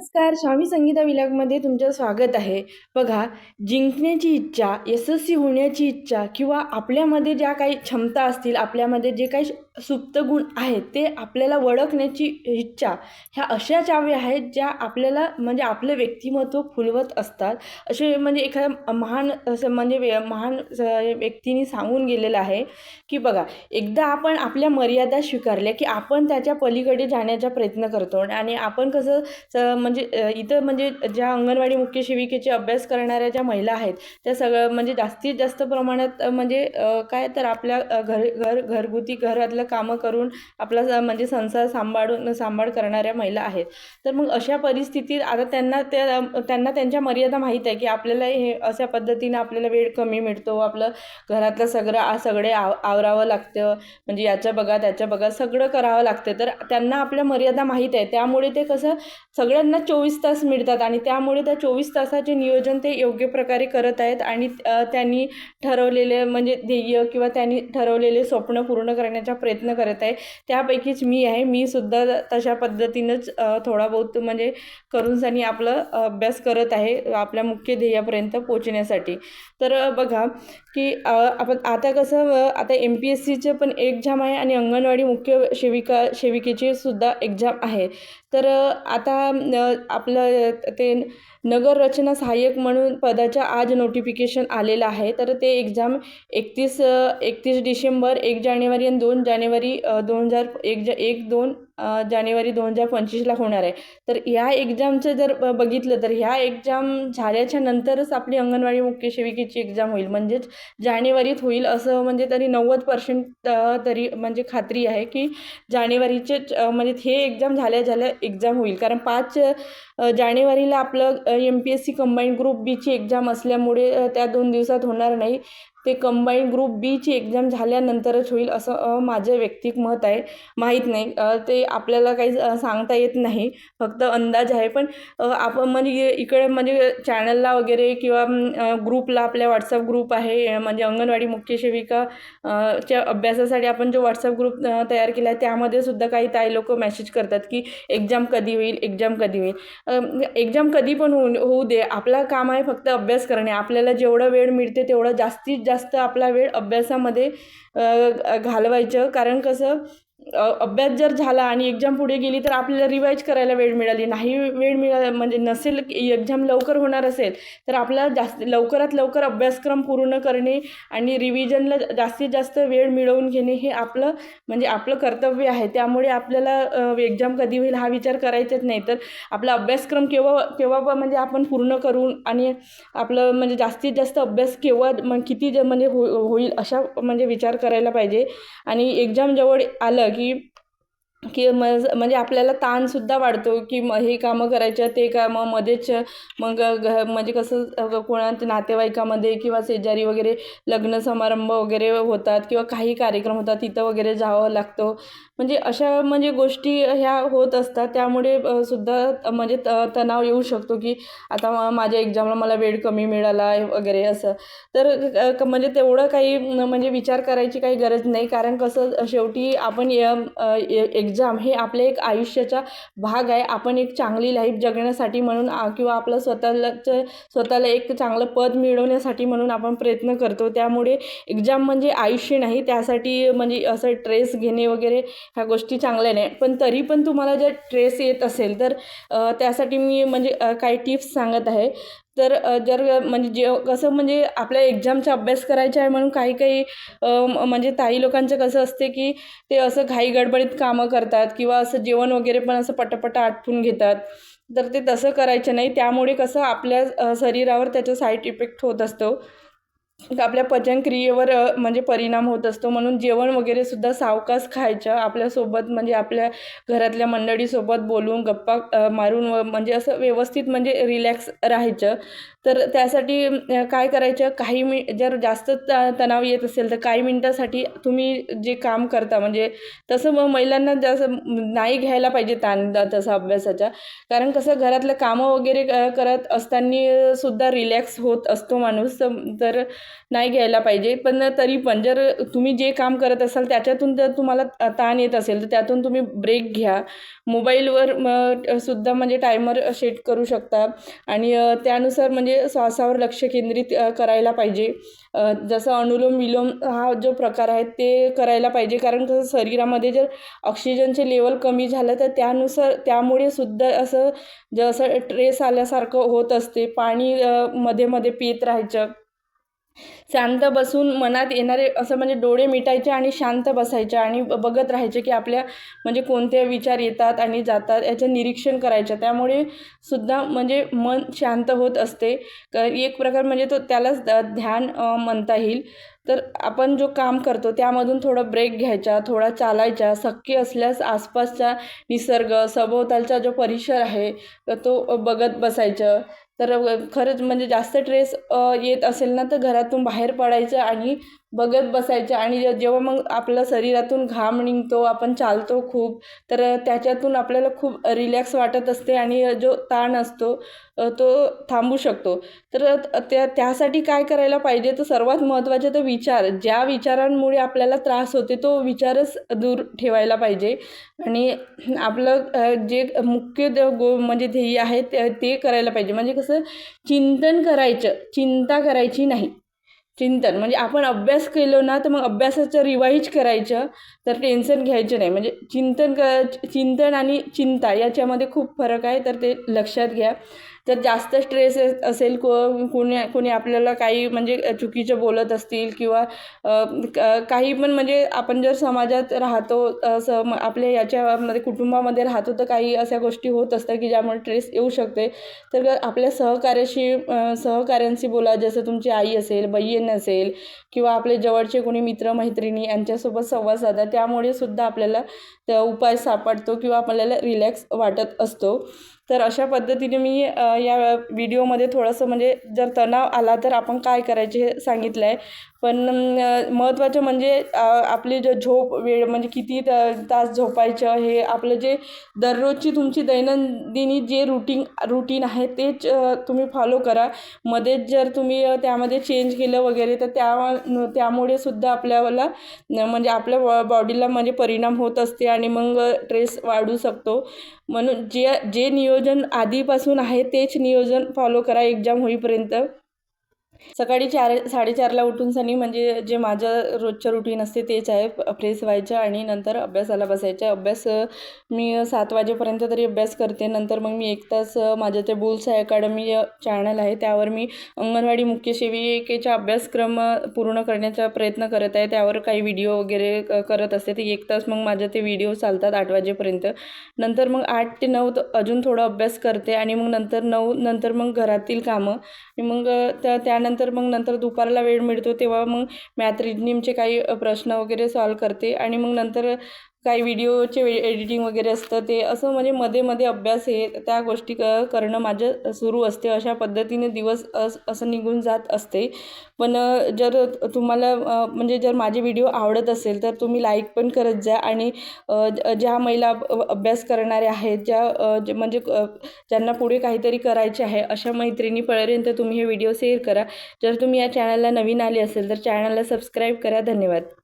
नमस्कार स्वामी संगीता विलागमध्ये तुमचं स्वागत आहे. बघा जिंकण्याची इच्छा यशस्वी होण्याची इच्छा किंवा आपल्यामध्ये ज्या काही क्षमता असतील आपल्यामध्ये जे काही सुप्त गुण आहेत ते आपल्याला ओळखण्याची इच्छा ह्या अशा चावी आहेत ज्या आपल्याला म्हणजे आपलं व्यक्तिमत्व फुलवत असतात. असे म्हणजे एखाद्या महान असं म्हणजे वे महान व्यक्तीने सांगून गेलेलं आहे की बघा एकदा आपण आपल्या मर्यादा स्वीकारल्या की आपण त्याच्या पलीकडे जाण्याचा प्रयत्न करतो आणि आपण कसं स म्हणजे इथं म्हणजे ज्या अंगणवाडी मुख्य सेविकेचे अभ्यास करणाऱ्या ज्या महिला आहेत त्या सगळं म्हणजे जास्तीत जास्त प्रमाणात म्हणजे काय तर आपल्या घर घर घरगुती घरातलं कामं करून आपला स- म्हणजे संसार सांभाळून सांभाळ करणाऱ्या महिला आहेत. तर मग अशा परिस्थितीत आता त्यांना त्या त्यांना त्यांच्या मर्यादा माहीत आहे की आपल्याला हे अशा पद्धतीनं आपल्याला वेळ कमी मिळतो. आपलं घरातलं सगळं आ- सगळे आव आवरावं लागतं. म्हणजे याच्या बघा त्याच्या बघा सगळं करावं लागतं. तर त्यांना आपल्या मर्यादा माहीत आहे. त्यामुळे ते कसं सगळ्यांना चोवीस तास मिळतात आणि त्यामुळे त्या चोवीस तासाचे नियोजन ते योग्य प्रकारे करत आहेत आणि त्यांनी ठरवलेले म्हणजे ध्येय किंवा त्यांनी ठरवलेले स्वप्न पूर्ण करण्याचा प्रयत्न प्रयत्न करत आहे. त्यापैकीच मी आहे. मी सुद्धा तशा पद्धतीनंच थोडा बहुत म्हणजे करून सनी आपलं अभ्यास करत आहे आपल्या मुख्य ध्येयापर्यंत पोचण्यासाठी तर बघा की आपण आता कसं आता एम पी एस सीचं पण एक्झाम आहे आणि अंगणवाडी मुख्य सेविका सेविकेची सुद्धा एक्झाम आहे. तर आता आपलं ते नगर रचना सहाय्यक म्हणून पदाच्या आज नोटिफिकेशन आलेलं आहे. तर ते एक्झाम एकतीस एकतीस डिसेंबर एक जानेवारी आणि दोन जानेवारी दोन हजार एक जा एक दोन जानेवारी दोन हजार पंचवीसला होणार आहे. तर ह्या एक्झामचं जर बघितलं तर ह्या एक्झाम झाल्याच्या नंतरच आपली अंगणवाडी मुख्य सेविकेची एक्झाम होईल. म्हणजेच जानेवारीत होईल असं म्हणजे तरी नव्वद पर्सेंट तरी म्हणजे खात्री आहे की जानेवारीचे म्हणजे हे एक्झाम झाल्या झाल्या एक्झाम होईल. कारण पाच जानेवारीला आपलं M P S C combined group बीची एक्झाम असल्यामुळे त्या दोन दिवसात होणार नाही. ते कंबाईन ग्रुप बीची एक्झाम झाल्यानंतरच होईल असं माझं वैयक्तिक मत आहे. माहीत नाही. ते आपल्याला काही सांगता येत नाही. फक्त अंदाज आहे. पण आपण म्हणजे इकडे म्हणजे चॅनलला वगैरे किंवा ग्रुपला आपल्या व्हॉट्सअप ग्रुप आहे. म्हणजे अंगणवाडी मुख्य सेविका च्या अभ्यासासाठी आपण जो व्हॉट्सअप ग्रुप तयार केला आहे त्यामध्ये सुद्धा काही ताई लोक मेसेज करतात की एक्झाम कधी होईल एक्झाम कधी होईल. एक्झाम कधी पण होऊ होऊ दे. आपला काम आहे फक्त अभ्यास करणे. आपल्याला जेवढा वेळ मिळते तेवढा जास्तीत जास्त आपला वेळ अभ्यासामध्ये घालवायचं. कारण कसं अभ्यास जर झाला आणि एक्झाम पुढे गेली तर आपल्याला रिवाईज करायला वेळ मिळाली. नाही वेळ मिळाला म्हणजे नसेल एक्झाम लवकर होणार असेल तर आपल्याला जास्त लवकरात लवकर अभ्यासक्रम पूर्ण करणे आणि रिव्हिजनला जास्तीत जास्त वेळ मिळवून घेणे हे आपलं म्हणजे आपलं कर्तव्य आहे. त्यामुळे आपल्याला एक्झाम कधी होईल हा विचार करायचाच नाही. तर आपला अभ्यासक्रम केव्हा केव्हा म्हणजे आपण पूर्ण करून आणि आपलं म्हणजे जास्तीत जास्त अभ्यास केव्हा मग किती ज म्हणजे हो होईल अशा म्हणजे विचार करायला पाहिजे. आणि एक्झाम जवळ आलं की की मज म्हणजे आपल्याला ताणसुद्धा वाढतो की मग हे कामं करायचं ते कामं मध्येच मग घ म्हणजे कसं कोणा कोणाच्या नातेवाईकामध्ये किंवा शेजारी वगैरे लग्न समारंभ वगैरे होतात किंवा काही कार्यक्रम होतात तिथं वगैरे जावं लागतं. म्हणजे अशा म्हणजे गोष्टी ह्या होत असतात. त्यामुळे सुद्धा म्हणजे त तणाव येऊ शकतो की आता माझ्या एक्झामला मला वेळ कमी मिळाला आहे वगैरे असं. तर क- म्हणजे तेवढं काही म्हणजे विचार करायची काही गरज नाही. कारण कसं शेवटी आपण एक्झाम एक्झाम हे आपल्या एक आयुष्याचा भाग आहे. आपण एक चांगली लाईफ जगण्यासाठी म्हणून किंवा आपलं स्वतःलाचं स्वतःला एक चांगलं पद मिळवण्यासाठी म्हणून आपण प्रयत्न करतो. त्यामुळे एक्झाम म्हणजे आयुष्य नाही. त्यासाठी म्हणजे असं ट्रेस घेणे वगैरे ह्या गोष्टी चांगल्या नाही. पण तरी पण तुम्हाला जर ट्रेस येत असेल तर त्यासाठी मी म्हणजे काही टिप्स सांगत आहे. तर जर म्हणजे जे कसं म्हणजे आपल्या एक्झामचा अभ्यास करायचा आहे म्हणून काही काही म्हणजे ताई लोकांचं कसं असते की ते असं घाई गडबडीत कामं करतात किंवा असं जेवण वगैरे पण असं पटापट आटपून घेतात. तर ते तसं करायचं नाही. त्यामुळे कसं आपल्या शरीरावर त्याचा साईड इफेक्ट होत असतो. आपल्या पचनक्रियेवर म्हणजे परिणाम होत असतो. म्हणून जेवण वगैरे सुद्धा सावकाश खायचं आपल्यासोबत म्हणजे आपल्या घरातल्या मंडळीसोबत बोलून गप्पा मारून व म्हणजे असं व्यवस्थित म्हणजे रिलॅक्स राहायचं. तर त्यासाठी काय करायचं? काही मि जर जास्त त तणाव येत असेल तर काही मिनटासाठी तुम्ही जे काम करता म्हणजे तसं मग महिलांना जास्त नाही घ्यायला पाहिजे ताण तसा अभ्यासाचा कारण कसं घरातलं कामं वगैरे क- करत असताना सुद्धा रिलॅक्स होत असतो माणूस. तर नाही घ्यायला पाहिजे. पण तरी पण जर तुम्ही जे काम करत असाल त्याच्यातून जर तुम्हाला ताण येत असेल तर त्यातून तुम्ही ब्रेक घ्या. मोबाईलवर म सुद्धा म्हणजे टायमर सेट करू शकता. आणि त्यानुसार म्हणजे श्वासावर लक्ष केंद्रित करायला पाहिजे. जसं अनुलोम विलोम हा जो प्रकार आहे ते करायला पाहिजे. कारण कसं शरीरामध्ये जर ऑक्सिजनचे लेवल कमी झालं तर त्यानुसार त्यामुळे सुद्धा असं जसं ट्रेस आल्यासारखं होत असते. पाणी मध्ये मध्ये पित राहायचं. शांत बसून मनात येणारे असं म्हणजे डोळे मिटायचे आणि शांत बसायचे आणि बघत राहायचे की आपल्या म्हणजे कोणते विचार येतात आणि जातात याचं निरीक्षण करायचं. त्यामुळे सुद्धा म्हणजे मन शांत होत असते. एक प्रकार म्हणजे तो त्यालाच द- ध्यान म्हणता येईल. तर आपण जो काम करतो त्यामधून थोडं ब्रेक घ्यायचा थोडा चालायचा. शक्य असल्यास आसपासचा निसर्ग सभोवतालचा जो परिसर आहे तो बघत बसायचं. तर खरंच म्हणजे जास्त ट्रेस येत असेल ना तर घरातून बाहेर पडायचं आणि बघत बसायचं आणि जेव्हा मग आपल्या शरीरातून घाम निघतो आपण चालतो खूप तर त्याच्यातून आपल्याला खूप रिलॅक्स वाटत असते आणि जो ताण असतो तो थांबू शकतो. तर त्या त्यासाठी काय करायला पाहिजे? तर सर्वात महत्त्वाचे तर विचार. ज्या विचारांमुळे आपल्याला त्रास होते तो विचारच दूर ठेवायला पाहिजे. आणि आपलं जे मुख्य गो म्हणजे ध्येय आहे ते ते करायला पाहिजे. म्हणजे कसं? चिंतन करायचं. चिंता करायची नाही. चिंतन. म्हणजे आपण अभ्यास केलो ना तर मग अभ्यासाचं रिवाईज करायचं तर टेन्शन घ्यायचं नाही. म्हणजे चिंतन क चिंतन आणि चिंता याच्यामध्ये खूप फरक आहे तर ते लक्षात घ्या. जर जास्त स्ट्रेस असेल को कोणी कोणी आपल्याला काही म्हणजे चुकीचं बोलत असतील किंवा काही पण म्हणजे आपण जर समाजात राहतो असं आपल्या याच्यामध्ये कुटुंबामध्ये राहतो तर काही अशा गोष्टी होत असतात की ज्यामुळे स्ट्रेस येऊ शकते. तर आपल्या सहकार्याशी सहकार्यांशी सहकाऱ्यांशी बोला. जसं तुमची आई असेल बहीण असेल किंवा आपले जवळचे कोणी मित्र मैत्रिणी यांच्यासोबत संवाद साधा. त्यामुळे सुद्धा आपल्याला उपाय सापडतो किंवा आपल्याला रिलॅक्स वाटत असतो. तर अशा पद्धतीने मी या व्हिडिओमध्ये थोडंसं म्हणजे जर तणाव आला तर आपण काय करायचे हे सांगितलं आहे पण महत्त्वाचं म्हणजे आपली जे झोप वेळ म्हणजे किती त- तास झोपायचं हे आपलं जे दररोजची तुमची दैनंदिनी जे रुटीन रुटीन आहे तेच तुम्ही फॉलो करा. मध्येच जर तुम्ही त्यामध्ये चेंज केलं वगैरे तर त्या त्यामुळे सुद्धा आपल्याला म्हणजे आपल्या बॉ बॉडीला म्हणजे परिणाम होत असते आणि मग ट्रेस वाढू शकतो. म्हणून जे जे नियोजन आधीपासून आहे तेच नियोजन फॉलो करा एक्झाम होईपर्यंत. सकाळी चार साडेचारला उठून सनी म्हणजे जे माझं रोजचं रुटीन असते तेच आहे. फ्रेश व्हायचं आणि नंतर अभ्यासाला बसायचं. अभ्यास मी सात वाजेपर्यंत तरी अभ्यास करते. नंतर मग मी एक तास माझ्या माझं ते बुल्स अकॅडमी चॅनल आहे. त्यावर मी अंगणवाडी मुख्य सेविकेचा अभ्यासक्रम पूर्ण करण्याचा प्रयत्न करत आहे. त्यावर काही व्हिडिओ वगैरे क- करत असते. ते एक तास मग माझं ते व्हिडिओ चालतात आठ वाजेपर्यंत. नंतर मग आठ ते नऊ अजून थोडं अभ्यास करते आणि मग नंतर नऊ नंतर मग घरातील कामं. आणि मग त्या त्यानंतर मग नंतर दुपारला वेळ मिळतो तेव्हा मग मॅथ काही प्रश्न वगैरे सॉल्व करते आणि मग नंतर काही व्हिडिओचे एडिटिंग वगैरे असतं ते असं म्हणजे मध्ये मध्ये अभ्यास हे त्या गोष्टी क करणं माझं सुरू असते. अशा पद्धतीने दिवस अस असं निघून जात असते. पण जर तुम्हाला म्हणजे जर माझे व्हिडिओ आवडत असेल तर तुम्ही लाईक पण करत जा आणि ज- ज्या महिला अभ्यास करणाऱ्या आहेत ज्या म्हणजे ज्यांना पुढे काहीतरी करायचे आहे अशा मैत्रिणीपर्यंत तुम्ही हे व्हिडिओ शेअर करा. जर तुम्ही या चॅनलला नवीन आले असेल तर चॅनलला सबस्क्राईब करा. धन्यवाद.